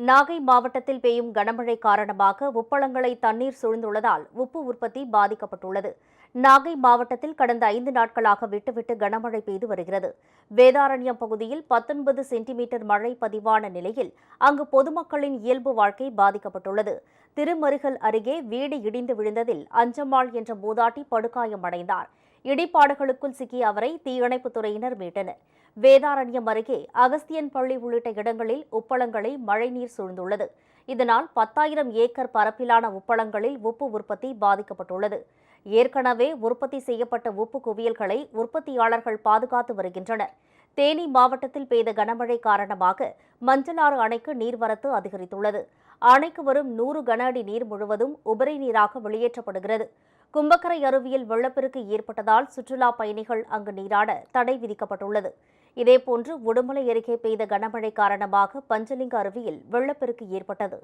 நாகை மாவட்டத்தில் பெய்யும் கனமழை காரணமாக உப்பளங்களை தண்ணீர் சூழ்ந்துள்ளதால் உப்பு உற்பத்தி பாதிக்கப்பட்டுள்ளது. நாகை மாவட்டத்தில் கடந்த ஐந்து நாட்களாக விட்டுவிட்டு கனமழை பெய்து வருகிறது. வேதாரண்யம் பகுதியில் பத்தொன்பது சென்டிமீட்டர் மழை பதிவான நிலையில் அங்கு பொதுமக்களின் இயல்பு வாழ்க்கை பாதிக்கப்பட்டுள்ளது. திருமருகல் அருகே வீடு இடிந்து விழுந்ததில் அஞ்சம்மாள் என்ற மூதாட்டி படுகாயமடைந்தார். இடிபாடுகளுக்குள் சிக்கிய அவரை தீயணைப்புத் துறையினர் மீட்டனர். வேதாரண்யம் அருகே அகஸ்தியன் பள்ளி உள்ளிட்ட இடங்களில் உப்பளங்களை மழைநீர் சூழ்ந்துள்ளது. இதனால் பத்தாயிரம் ஏக்கர் பரப்பிலான உப்பளங்களில் உப்பு உற்பத்தி பாதிக்கப்பட்டுள்ளது. ஏற்கனவே உற்பத்தி செய்யப்பட்ட உப்பு குவியல்களை உற்பத்தியாளர்கள் பாதுகாத்து வருகின்றனர். தேனி மாவட்டத்தில் பெய்த கனமழை காரணமாக மஞ்சளாறு அணைக்கு நீர்வரத்து அதிகரித்துள்ளது. அணைக்கு வரும் நூறு கன அடி நீர் முழுவதும் உபரி நீராக வெளியேற்றப்படுகிறது. கும்பக்கரை அருவியில் வெள்ளப்பெருக்கு ஏற்பட்டதால் சுற்றுலா பயணிகள் அங்கு நீராட தடை விதிக்கப்பட்டுள்ளது. இதேபோன்று உடுமலை அருகே பெய்த கனமழை காரணமாக பஞ்சலிங்க அருவியில் வெள்ளப்பெருக்கு ஏற்பட்டது.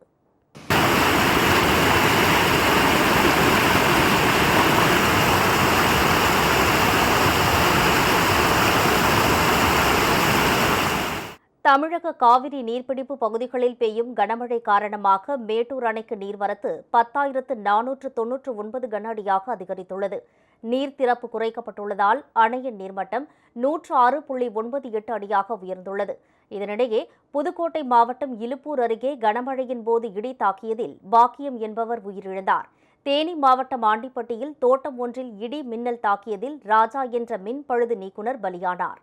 தமிழக காவிரி நீர்பிடிப்பு பகுதிகளில் பெய்யும் கனமழை காரணமாக மேட்டூர் அணைக்கு நீர்வரத்து பத்தாயிரத்து நானூற்று தொன்னூற்று ஒன்பது கன அடியாக அதிகரித்துள்ளது. நீர் திறப்பு குறைக்கப்பட்டுள்ளதால் அணையின் நீர்மட்டம் நூற்று ஆறு புள்ளி ஒன்பது எட்டு அடியாக உயர்ந்துள்ளது. இதனிடையே புதுக்கோட்டை மாவட்டம் இலுப்பூர் அருகே கனமழையின் போது இடி தாக்கியதில் பாக்கியம் என்பவர் உயிரிழந்தார். தேனி மாவட்டம் ஆண்டிப்பட்டியில் தோட்டம் ஒன்றில் இடி மின்னல் தாக்கியதில் ராஜா என்ற மின் பழுது நீக்குனர் பலியானார்.